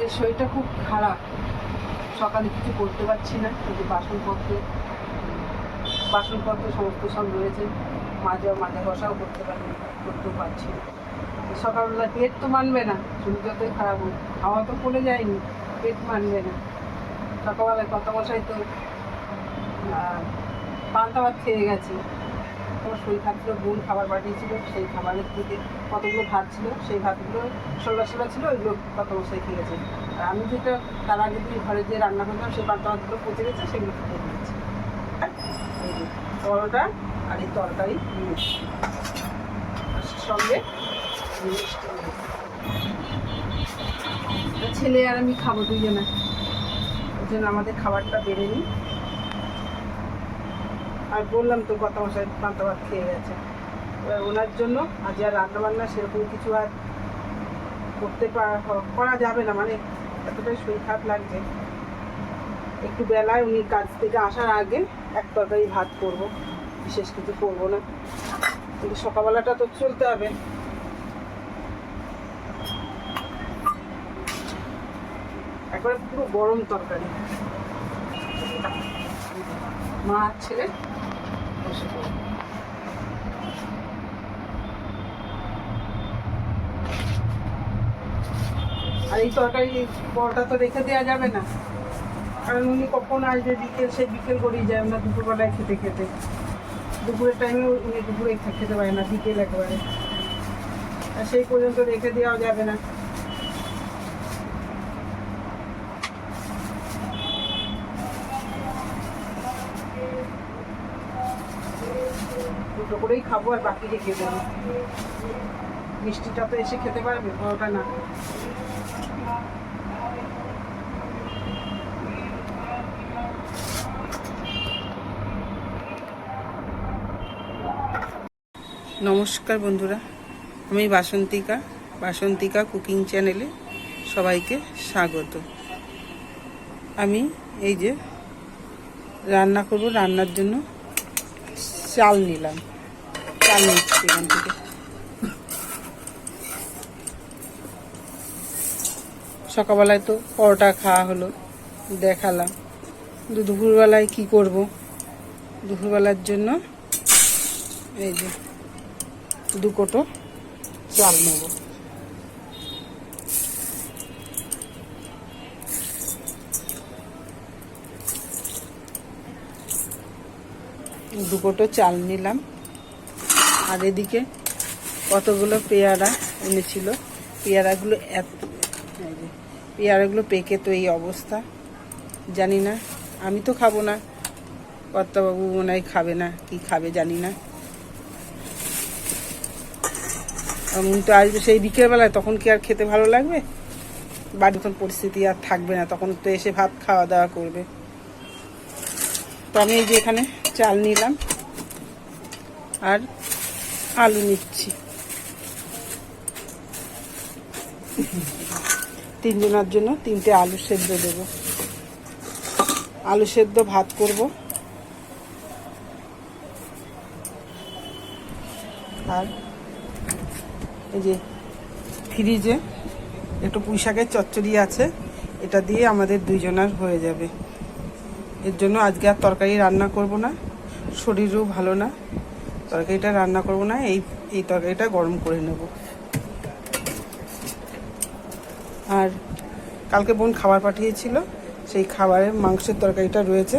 যে শরীরটা খুব খারাপ। সকালে কিছু করতে পারছি না কিন্তু বাসনপত্র বাসনপত্র সমস্ত সব রয়েছে। মাজা মাজা ঘষাও করতে পারি, করতেও পারছি না। সকালবেলা পেট তো মানবে না, শরীর যতই খারাপ হোক, হাওয়া তো পড়ে যায়নি, পেট মানবে না। সকালবেলায় কত মশাই তো পান্তা ভাত খেয়ে গেছে। তোমার শরীর খারাপ ছিল বোন খাবার পাঠিয়েছিল সেই খাবারের থেকে কতগুলো ভাত ছিল, সেই ভাতগুলো ষোলো ষোলো ছিল ওইগুলো কত মশাই খেয়ে গেছে। আর আমি যেটা তার আগে দিন ঘরে যে রান্না করলাম সেই পান্তা পচে গেছে, সেগুলো খেয়ে এই পরোটা আর এই তরকারি সঙ্গে ছেলে আর আমি খাব দুজনে। ওই জন্য আমাদের খাবারটা বেড়ে নিই। আর বললাম তো গত মশাই পান্তা ভাত খেয়ে গেছে। এবার ওনার জন্য আর রান্না বান্না সেরকম কিছু আর করতে করা যাবে না। মানে এতটাই শরীর খারাপ লাগছে। একটু বেলায় উনি কাজ থেকে আসার আগে এক তরকারি ভাত করব। বিশেষ কিছু করব না। কিন্তু সকালবেলাটা তো চলতে হবে। একবারে পুরো গরম তরকারি। মা, ছেলে? আর এই তরকারি পরোটা তো রেখে দেওয়া যাবে না। কারণ উনি কখন আসবে বিকেল, সে বিকেল করেই যায়, আমরা দুপুরবেলায় খেতে খেতে। দুপুরের টাইমে উনি দুপুরে খেতে পারে না, বিকেল একেবারে। আর সেই পর্যন্ত রেখে দেওয়া যাবে না দুটো করেই খাব আর বাকি রেখে দেবো। মিষ্টিটা তো এসে খেতে পারবে, পরোটা না। নমস্কার বন্ধুরা, আমি বাসন্তিকা বাসন্তিকা কুকিং চ্যানেলে সবাইকে স্বাগত। আমি এই যে রান্না করব, রান্নার জন্য চাল নিলাম। চাল নিচ্ছি এখান থেকে। সকালবেলায় তো পরোটা খাওয়া হলো, দেখালাম। কিন্তু দুপুরবেলায় কি করব? দুপুরবেলার জন্য এই যে দু কোটো চাল নেব। দু কোটো চাল নিলাম। আর এদিকে কতগুলো পেয়ারা এনেছিল। পেয়ারাগুলো এত পেয়ারাগুলো পেকে তো এই অবস্থা। জানি না, আমি তো খাব না। কর্তাবাবু মনে হয় খাবে না, কি খাবে জানি না। এমন তো আসবে সেই বিকেলবেলায় তখন কি আর খেতে ভালো লাগবে? বাড়ির তখন পরিস্থিতি আর থাকবে না, তখন তো এসে ভাত খাওয়া দাওয়া করবে। তো আমি এই যে এখানে চাল নিলাম। আর আলু নিচ্ছি। তিনজনের জন্য তিনটে আলু সেদ্ধ দেবো। আলু সেদ্ধ ভাত করব। আর এই যে ফ্রিজে একটু পুঁই শাকের চচ্চড়ি আছে, এটা দিয়ে আমাদের দুইজনার হয়ে যাবে। এর জন্য আজকে আর তরকারি রান্না করব না, শরীরও ভালো না। তরকারিটা রান্না করব না, এই এই তরকারিটা গরম করে নেব। আর কালকে বোন খাবার পাঠিয়েছিল, সেই খাবারের মাংসের তরকারিটা রয়েছে,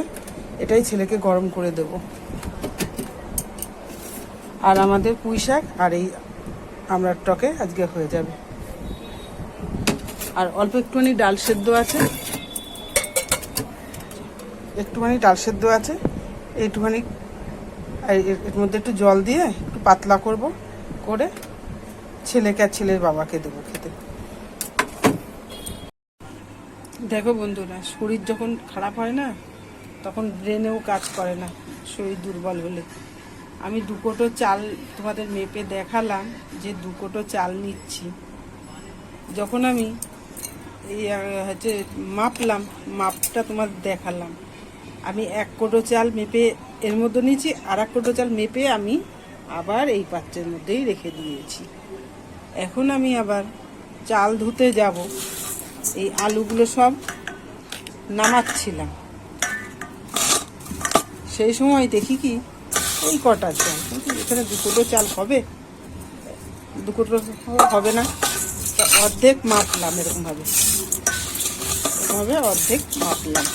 এটাই ছেলেকে গরম করে দেব। আর আমাদের পুঁই শাক, আর এই আমড়ার টকে আজকে হয়ে যাবে। আর অল্প একটুখানি ডাল সেদ্ধ আছে। একটুখানি ডাল সেদ্ধ আছে, এইটুখানি এর- মধ্যে একটু জল দিয়ে একটু পাতলা করব, করে ছেলেকে আর ছেলের বাবাকে দেবো খেতে। দেখো বন্ধুরা, শরীর যখন খারাপ হয় না, তখন ব্রেনেও কাজ করে না, শরীর দুর্বল হলে। আমি দু কোটো চাল তোমাদের মেপে দেখালাম যে দু কোটো চাল নিচ্ছি। যখন আমি এই হচ্ছে মাপলাম, মাপটা তোমার দেখালাম। আমি এক কোটো চাল মেপে এর মধ্যে নিয়েছি আর এক কোটো চাল মেপে আমি আবার এই পাত্রের মধ্যেই রেখে দিয়েছি। এখন আমি আবার চাল ধুতে যাব। এই আলুগুলো সব নামাচ্ছিলাম। সেই সময় দেখি কি এই কটা চাল। কিন্তু এখানে দু কোটো চাল হবে? দু কোটো হবে না। অর্ধেক মাপলাম এরকমভাবে। এরকমভাবে অর্ধেক মাপলাম।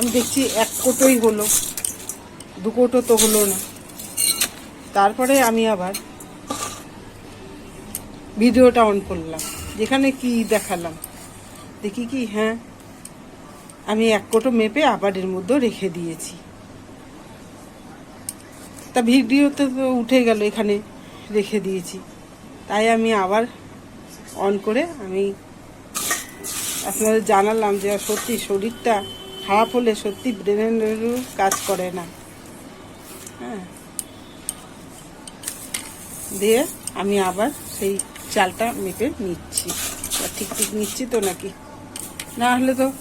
আমি দেখছি এক কোটোই হলো। দু কোটো তো হলো না। তারপরে আমি আবার ভিডিওটা অন করলাম। যেখানে কি দেখালাম। দেখি কি হ্যাঁ আমি এক কোটো মেপে আবার এর মধ্যে রেখে দিয়েছি। তা ভিডিওতে তো উঠে গেল, এখানে রেখে দিয়েছি। তাই আমি আবার অন করে আমি আপনাদের জানালাম যে সত্যি শরীরটা খারাপ হলে সত্যি ব্রেনেরও কাজ করে না। হ্যাঁ। দিয়ে আমি আবার সেই চালটা মেপে নিচ্ছি। ঠিক ঠিক নিচ্ছি তো নাকি? না হলে তো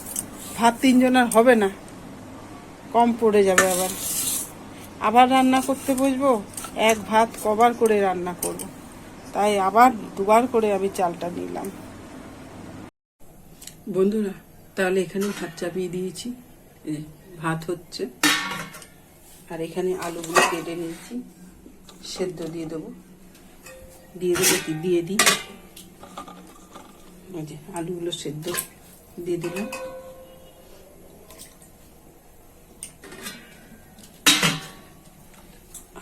ভাত তিনজন আর হবে না। কম পড়ে যাবে আবার। আবার রান্না করতে বসবো? এক ভাত কবার করে রান্না করব। তাই আবার দুবার করে আমি চালটা নিলাম। বন্ধুরা তাহলে এখানে ভাত চাপিয়ে দিয়েছি। ভাত হচ্ছে। আর এখানে আলুগুলো কেটে নিয়েছি। সেদ্ধ দিয়ে দেবো। দিয়ে দেবো দিয়ে দিই। যে, আলুগুলো সেদ্ধ দিয়ে দিলাম।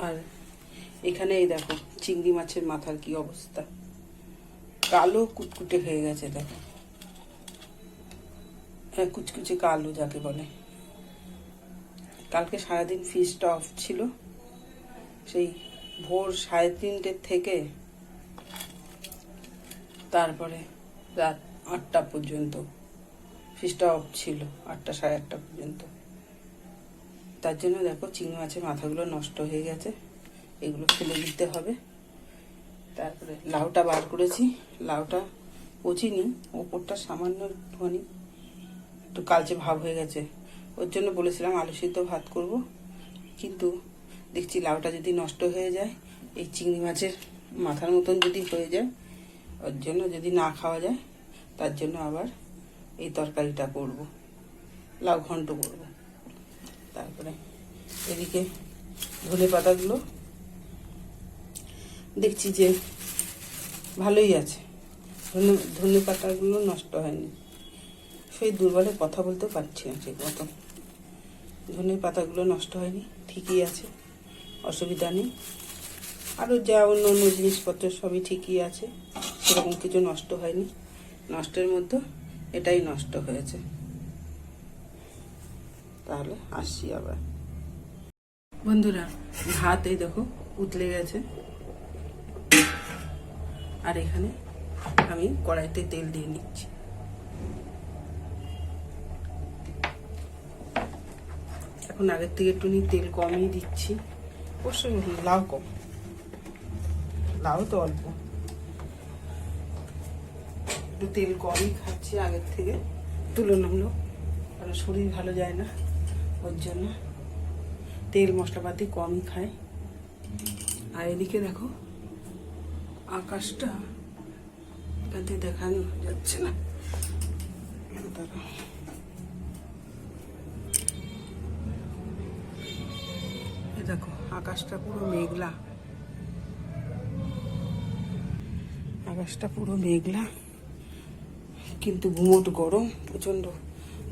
আর এখানে এই দেখো, চিংড়ি মাছের মাথার কি অবস্থা। কালো কুটকুটে হয়ে গেছে, দেখো। হ্যাঁ কুচকুচে কালো যাকে বলে। কালকে সারাদিন ফিসটা অফ ছিল। সেই ভোর সাড়ে তিনটের থেকে তারপরে রাত আটটা পর্যন্ত ফিসটা অফ ছিল, আটটা সাড়ে আটটা পর্যন্ত। তার জন্য দেখো চিংড়ি মাছের মাথাগুলো নষ্ট হয়ে গেছে, এগুলো ফেলে দিতে হবে। তারপরে লাউটা বার করেছি, লাউটা পচিনি, ওপরটা সামান্য একটুখানি একটু কালচে ভাব হয়ে গেছে। ওর জন্য বলেছিলাম আলু সিদ্ধ ভাত করব। কিন্তু দেখছি লাউটা যদি নষ্ট হয়ে যায়, এই চিংড়ি মাছের মাথার মতন যদি হয়ে যায়, ওর জন্য যদি না খাওয়া যায়, তার জন্য আবার এই তরকারিটা করব। লাউ ঘন্ট করব। তারপরে এদিকে ধনে পাতাগুলো দেখছি যে ভালোই আছে। ধনে ধনে পাতাগুলো নষ্ট হয়নি। সেই দুর্বলে কথা বলতে পারছি না ঠিক মতো। ধনে পাতাগুলো নষ্ট হয়নি, ঠিকই আছে, অসুবিধা নেই। আরও যা অন্য অন্য জিনিসপত্র সবই ঠিকই আছে, সেরকম কিছু নষ্ট হয়নি। নষ্টের মধ্যে এটাই নষ্ট হয়েছে। তাহলে আসছি আবার। বন্ধুরা, ভাত এই দেখো উতলে গেছে। আর এখানে আমি কড়াইতে তেল দিয়ে নিচ্ছি। এখন আগের থেকে একটু তেল কমই দিচ্ছি। অবশ্যই লাউ কম। লাউ তো অল্প। একটু তেল কমই খাচ্ছি আগের থেকে। তুলনামূলক। কারণ শরীর ভালো যায় না, ওর জন্য। তেল মশলাপাতি কমই খায়। আর এদিকে দেখো, আকাশটা এখান থেকে দেখানো যাচ্ছে না। দাঁড়াও। আকাশটা পুরো মেঘলা। আকাশটা পুরো মেঘলা। কিন্তু গুমোট গরম, প্রচণ্ড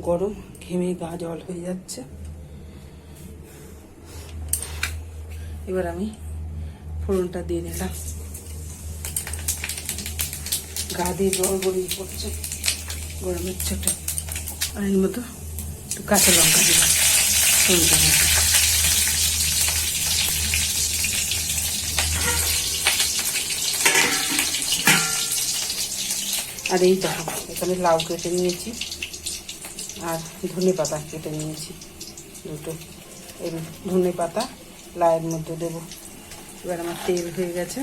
গরম, ঘেমে গা জল হয়ে যাচ্ছে। এবার আমি ফোড়নটা দিয়ে দিলাম গা দিয়ে জল গড়িয়ে পড়ছে গরমের ছোট। আর এর মতো একটু কাঁচা লঙ্কা দিলাম। মধ্যে আর এই দেখো, এখানে লাউ কেটে নিয়েছি আর ধনে পাতা কেটে নিয়েছি। দুটো। এই ধনে পাতা লাউয়ের মধ্যে দেবো। এবার আমার তেল হয়ে গেছে।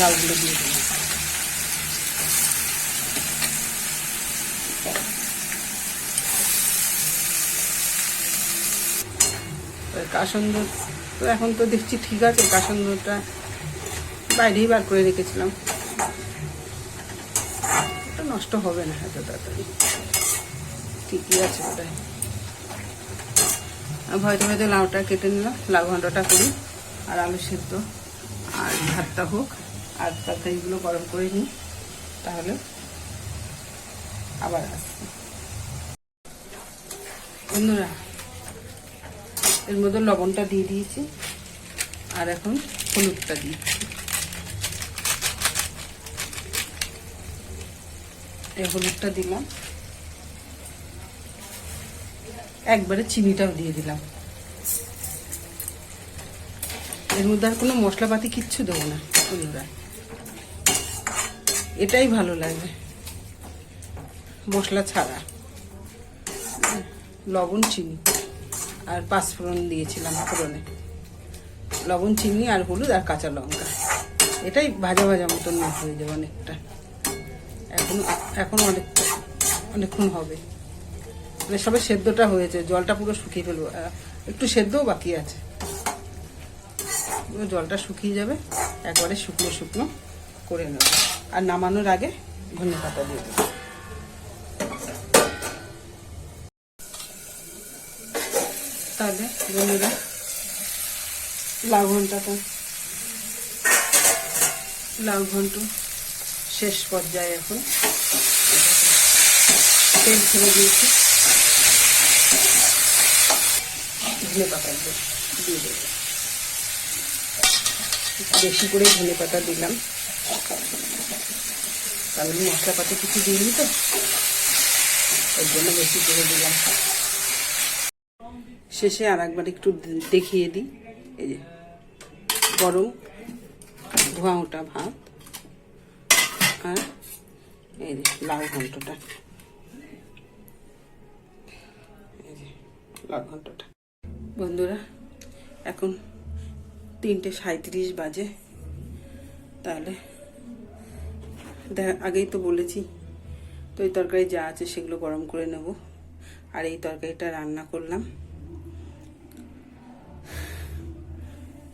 লাউগুলো দিয়ে দেবো। কাসন্দ তো এখন তো দেখছি ঠিক আছে, কাসন্দটা বাইরেই বার করে রেখেছিলাম। ওটা নষ্ট হবে না এত তাড়াতাড়ি। ঠিকই আছে ওটাই ভয়তে ভয়তে লাউটা কেটে নিলাম, লাউ ঘন্টটা করি, আর আলু সেদ্ধ, আর ভাতটা হোক, আর তরকারিগুলো গরম করে নিই, তাহলে আবার আসছি। বন্ধুরা, এর মধ্যে লবণটা দিয়ে দিয়েছি, আর এখন হলুদটা দিচ্ছি এই হলুদটা দিলাম। একবারে চিনিটাও দিয়ে দিলাম। এর মধ্যে আর কোনো মশলাপাতি কিচ্ছু দেবো না, বন্ধুরা। এটাই ভালো লাগবে, মশলা ছাড়া। লবণ, চিনি আর পাঁচফোড়ন দিয়েছিলাম ফোড়নে। লবণ, চিনি আর হলুদ আর কাঁচা লঙ্কা। এটাই ভাজা ভাজা মতন হয়ে যাবে অনেকটা। এখন এখন অনেকটা অনেকক্ষণ হবে। মানে সবে সেদ্ধটা হয়েছে, জলটা পুরো শুকিয়ে ফেলব। একটু সেদ্ধও বাকি আছে। জলটা শুকিয়ে যাবে, একবারে শুকনো শুকনো করে নেব। আর নামানোর আগে ধনে পাতা দিয়ে দেবো। তাহলে বন্ধুরা, লাউ ঘন্টাটা, লাউ ঘন্ট শেষ পর্যায়ে এখন তেল ছেড়ে দিয়েছি। ধনে পাতা দিয়ে দেবো। বেশি করে ধনে পাতা দিলাম। কারণ মশলাপাতি কিছু দিইনি তো ওই জন্য বেশি করে দিলাম। শেষে আর একবার একটু দেখিয়ে দিই। এই যে গরম ধোঁয়া ওটা ভাত আর এই যে লাউ ঘন্টটা। এই যে লাউ ঘন্টটা। বন্ধুরা, এখন তিনটে সাঁত্রিশ বাজে। তাহলে আগেই তো বলেছি, তো এই তরকারি যা আছে সেগুলো গরম করে নেব। আর এই তরকারিটা রান্না করলাম।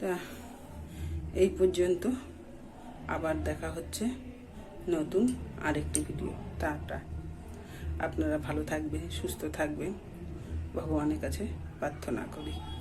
তা, এই পর্যন্ত আবার দেখা হচ্ছে। নতুন আরেকটি ভিডিও। তাটা আপনারা ভালো থাকবেন সুস্থ থাকবেন। ভগবানের কাছে প্রার্থনা করি।